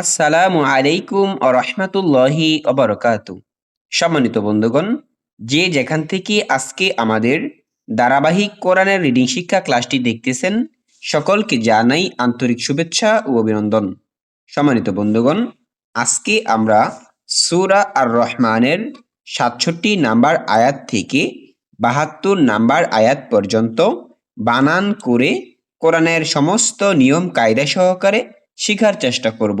আসসালামু আলাইকুম ও রহমতুল্লাহি অবরকাতু সম্মানিত বন্ধুগণ, যে যেখান থেকে আজকে আমাদের ধারাবাহিক কোরআনের রিডিং শিক্ষা ক্লাসটি দেখতেছেন, সকলকে জানাই আন্তরিক শুভেচ্ছা ও অভিনন্দন। সম্মানিত বন্ধুগণ, আজকে আমরা সূরা আর রহমানের সাতষট্টি নাম্বার আয়াত থেকে বাহাত্তর নাম্বার আয়াত পর্যন্ত বানান করে কোরআনের সমস্ত নিয়ম কায়দা সহকারে শেখার চেষ্টা করব।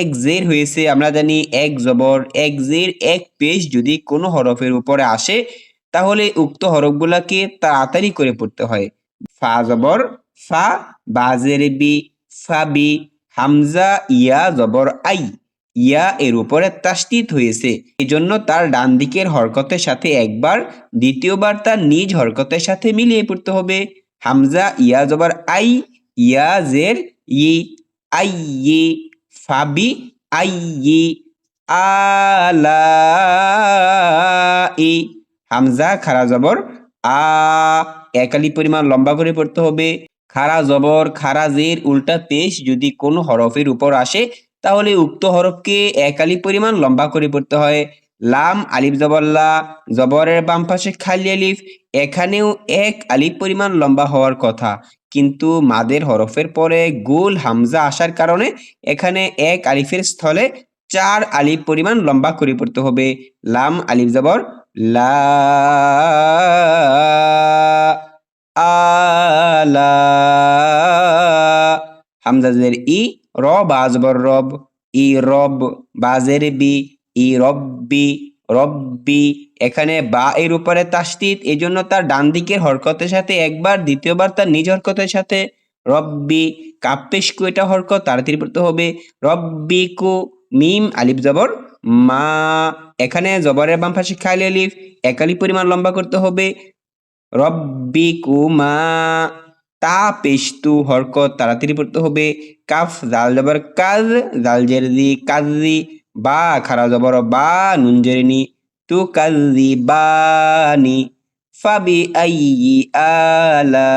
এক জের হয়েছে, আমরা জানি এক জবর, এক জের, এক পেশ যদি কোনো হরফের উপরে আসে, তাহলে উক্ত হরফগুলাকে তাড়াতাড়ি করে পড়তে হয়। ফা জবর, ফা বাজের বি ফাবি হামজা, ইয়া, জবর, আই, ইয়া এর উপরে তাস্তিত হয়েছে। এজন্য তার ডান দিকের হরকতের সাথে একবার, দ্বিতীয়বার তার নিজ হরকতের সাথে মিলিয়ে পড়তে হবে। হামজা, ইয়া, জবর, আই, ইয়া, জের, ই, আই, ই ফাবি আই ই আলা ই হামজা, খারা জবর, আ। একালি পরিমাণ লম্বা করে পড়তে হবে। খারা জবর, খারা জের, উল্টা পেশ যদি কোনো হরফের উপর আসে, তাহলে উক্ত হরফকে একালি পরিমাণ লম্বা করে পড়তে হয়। লাম আলিফ জবল্লা, জবরের বাম পাশে খালি আলিফ, এখানেও এক আলিফ পরিমাণ লম্বা হওয়ার কথা। কিন্তু মাদের হরফের পরে গোল হামজা আসার কারণে এখানে এক আলিফের স্থলে চার আলিফ পরিমাণ লম্বা করে পড়তে হবে। লাম আলিফ জবর, লা আলা হামজাজের ই, র বাজবর রব, ই রব, বাজের বি ই রব্বি রব্বি। এখানে বা এর উপরে তাস্তিত এই জন্য তার ডান দিকের হরকতের সাথে একবার, দ্বিতীয়বার তার নিজ হরকতের সাথে রব্বি। কাপ্পেশকু এটা হরকত তাড়াতাড়ি পড়তে হবে রব্বিকু মিম, আলিফ জবর মা। এখানে জবরের বাম পাশে খালি আলিফ, একালি পরিমাণ লম্বা করতে হবে রব্বিকুমা তা পেশতু হরকত তাড়াতাড়ি পড়তে হবে কাফ, জাল জবর কাজ, জাল জেরদি কাজি। বা খারা জবর বা নুন জেরিনি তু কাজি বানি ফাবি আইয়ি আলা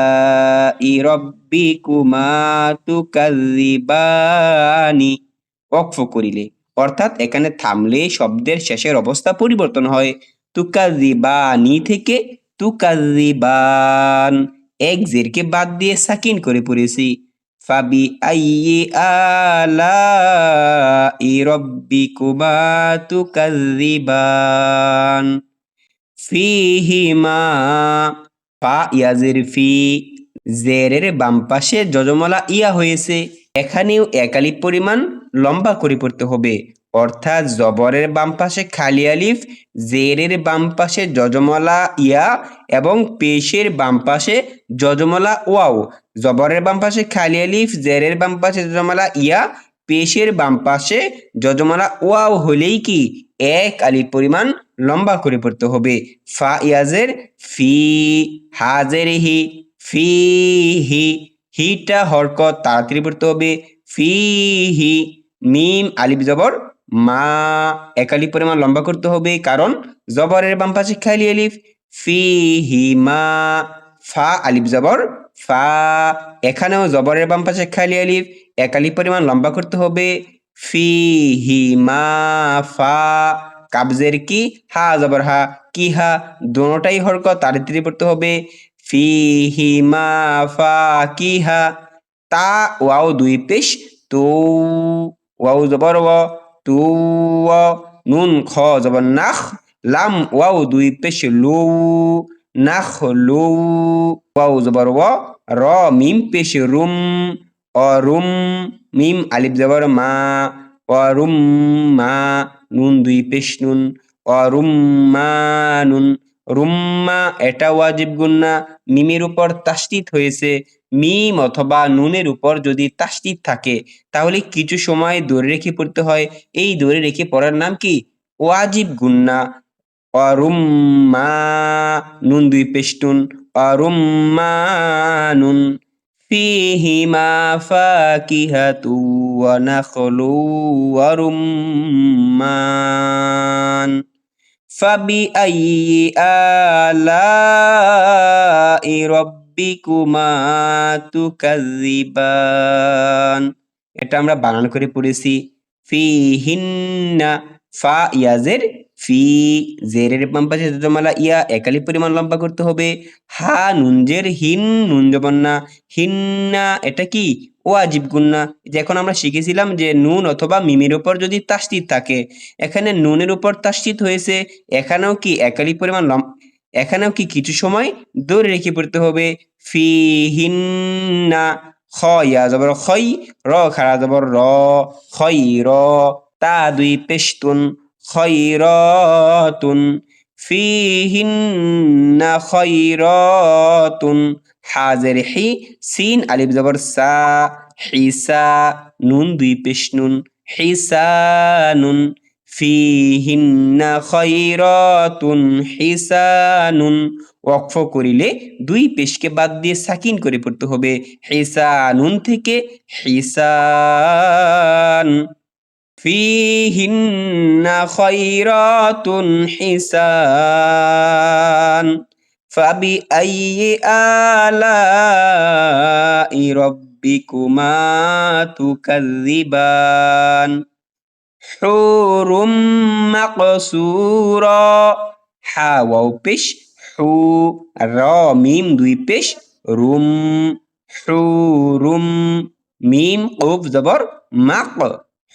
ই রব্বিকুমা তু কাজি বানি ওকফ করিলে, অর্থাৎ এখানে থামলে শব্দের শেষের অবস্থা পরিবর্তন হয়। তু তুকাজিবানি থেকে তু তুকাজিবান এক জেরকে বাদ দিয়ে সাকিন করে পড়েছি। ফাবি আইয়ে আলা ই রব্বিকুমা তুকাজিবান ফিহিমা ফা ইয়াজির ফি জেরের বাম পাশে যজমলা ইয়া হয়েছে। এখানেও একালি পরিমাণ লম্বা করে পড়তে হবে। অর্থাৎ জবরের বাম পাশে খালি আলিফ, জেরের বাম পাশে যজমলা ইয়া এবং পেশের বাম পাশে যজমলা ওয়াও। জবরের বাম পাশে খালি আলিফ, জেরের বাম পাশে যজমলা ইয়া, পেশের বাম পাশে যজমলা ওয়াও হলেই কি এক আলিফ পরিমাণ লম্বা করে পড়তে হবে। ফা ইয়াজের ফি হাজের হি ফি হি, হিটা হরকত তাড়াতাড়ি পড়তে হবে। ফি হি, মিম আলিফ জবর মা একালি পরিমাণ লম্বা করতে হবে, কারণ জবরের বাম পাশে খালি আলিফ ফি হি মা, ফা আলিফ জবর, ফা, এখানেও জবরের বাম পাশে খালি আলিফ, একালি পরিমাণ লম্বা করতে হবে ফি হি মা, ফা, কাবজের কি, হা জবর, হা, কি, হা দোনোটাই হরকত তাড়াতাড়ি পড়তে হবে ফি হি মা, ফা, কি, হা, তা, ওয়াও দুই পেশ, তো, ওয়াও জবর, ওয়া নুন খ নাখ লাম ওয়াও দুই পেশ লু নাখ লু ওয়াও ওয়া র মিম পেশ রুম অরুম মিম আলিফ মা অরুম মা নুন দুই পেশ নুন অরুম্মানুন রুম্মা এটা ওয়াজিব গুন্না মিমের উপর তাস্তিত হয়েছে মিম অথবা নুনের উপর যদি তাসদিদ থাকে, তাহলে কিছু সময় ধরে রেখে পড়তে হয়। এই ধরে রেখে পড়ার নাম কি? ওয়াজিব গুন্না। অরুম্মা নুন দুই পেস্টুন। অরুম্মানুন ফিহিমা ফাকিহাতু ওয়া নাখলু ওয়া রুম্মান ফাবি আইয়ি আলাই রব রব্বিকুমা তুকাজিবান এটা আমরা বানান করে পড়েছি। ফি হিন্না ফা ইয়াজের ফি জেরের লম্বা আছে জমালা ইয়া একালি পরিমাণ লম্বা করতে হবে। হা নুনজের হিন নুন জবন্না হিন্না এটা কি? ও আজীব গুন্না এখন আমরা শিখেছিলাম যে নুন অথবা মিমির উপর যদি তাস্তিত থাকে, এখানে নুনের উপর তাস্তিত হয়েছে, এখানেও কি একালি পরিমাণ এখানেও কি কিছু সময় দৌড়ে রেখে পড়তে হবে? ফি হিন্না খ ইয়া জবর খই র, খাড়া জবর র, খই র, তা দুই পেশতুন খৈরতুন ফিহিন্না খৈরতুন হাজের হি, সিন, আলিফ জবর সা, হিসা, নুন দুই পেশ নুন হিসানুন ফিহিন্না খৈরতুন হিসানুন ওয়াকফ করিলে দুই পেশকে বাদ দিয়ে সাকিন করে পড়তে হবে হিসানুন থেকে হিসান فيهن خيرات حسان فبأي آلاء ربكما تكذبان حور مقصورا حا واو পেশ হু র মিম দুই পেশ রুম হুরুম মিম কফ জবর মাক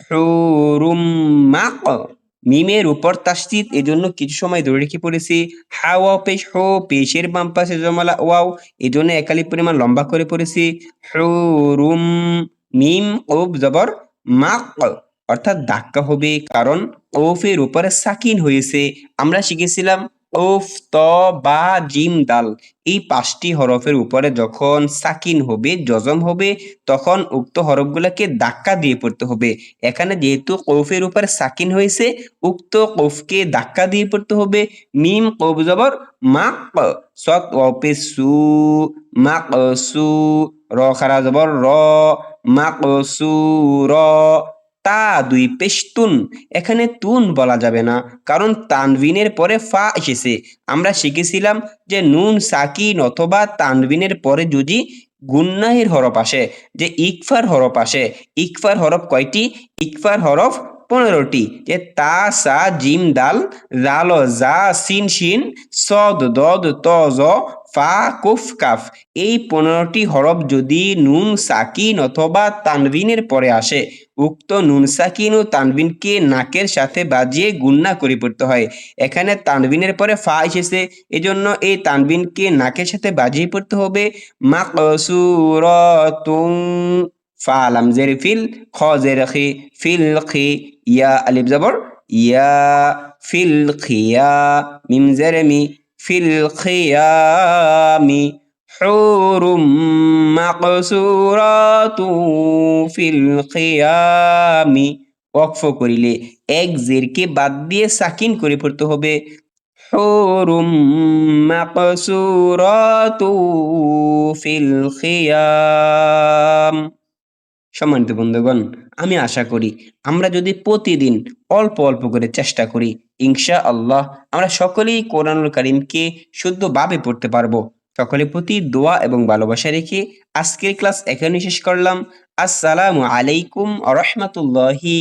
হুরুম মাক মিমের উপর তাসদিদ এজন্য কিছু সময় ধরে রেখে পড়েছি হা ওয়াও পেশ হো পেশের বাম পাশে জমালা ওয়াও এজন্য একালি পরিমাণ লম্বা করে পড়েছি হুরুম মিম ওব জবর মাক অর্থাৎ ধাক্কা হবে কারণ ওফের উপরে সাকিন হয়েছে। আমরা শিখেছিলাম ওফ, ত, বা, জিম, দাল। এই পাঁচটি হরফের উপরে যখন সাকিন হবে জজম হবে, তখন উক্ত হরফগুলোকে ধাক্কা দিয়ে পড়তে হবে। এখানে যেহেতু কৌফের উপরে সাকিন হয়েছে, উক্ত কৌফকে ধাক্কা দিয়ে পড়তে হবে। মিম, কৌফ, জবর, মাক, সৎ অপে সু মাক, সু, র, খারা, জবর, র, মাক, সু, র তা দুই পেশতুন। এখানে তুন বলা যাবে না, কারণ তানবিনের পরে ফা এসেছে। আমরা শিখেছিলাম যে নুন, সাকিন অথবা তানবিনের পরে যদি গুন্নাহির হরফ আসে, যে ইকফার হরফ আসে, ইকফার হরফ কয়টি? ইকফার হরফ পনেরোটি, যে তা, সা, জিম, দাল জাল জা, সিন, শিন, সদ, দদ, ত, জ, ফা, কুফ, কাফ। এই পনেরোটি হরফ যদি নুন, সাকিন অথবা তানবিনের পরে আসে, উক্ত নুন, সাকিন ও তানবিনকে নাকের সাথে বাজিয়ে গুন্না করে পড়তে হয়। এখানে তানবিনের পরে ফা এসেছে, এজন্য এই তানবিনকে নাকের সাথে বাজিয়ে পড়তে হবে। মাকসুরাতুন ফা লাম জের ফিল খ জের খি ফিল খি ইয়া আলিফ জবর ইয়া ফিল খিয়া মিম জের মি ফিল খিয়ামি حور مقصورات في القيام ওয়াকফ করিলে এক জেরকে বাদ দিয়ে সাকিন করে পড়তে হবে হুরুম মাকসুরাতু ফিল খিয়াম সম্মানিত বন্ধুগণ, আমি আশা করি আমরা যদি প্রতিদিন অল্প অল্প করে চেষ্টা করি ইনশা আল্লাহ আমরা সকলেই কোরআনুল করিমকে শুদ্ধভাবে পড়তে পারব। সকলের প্রতি দোয়া এবং ভালোবাসা রেখে আজকের ক্লাস এখানে শেষ করলাম। আসসালামু আলাইকুম রহমতুল্লাহি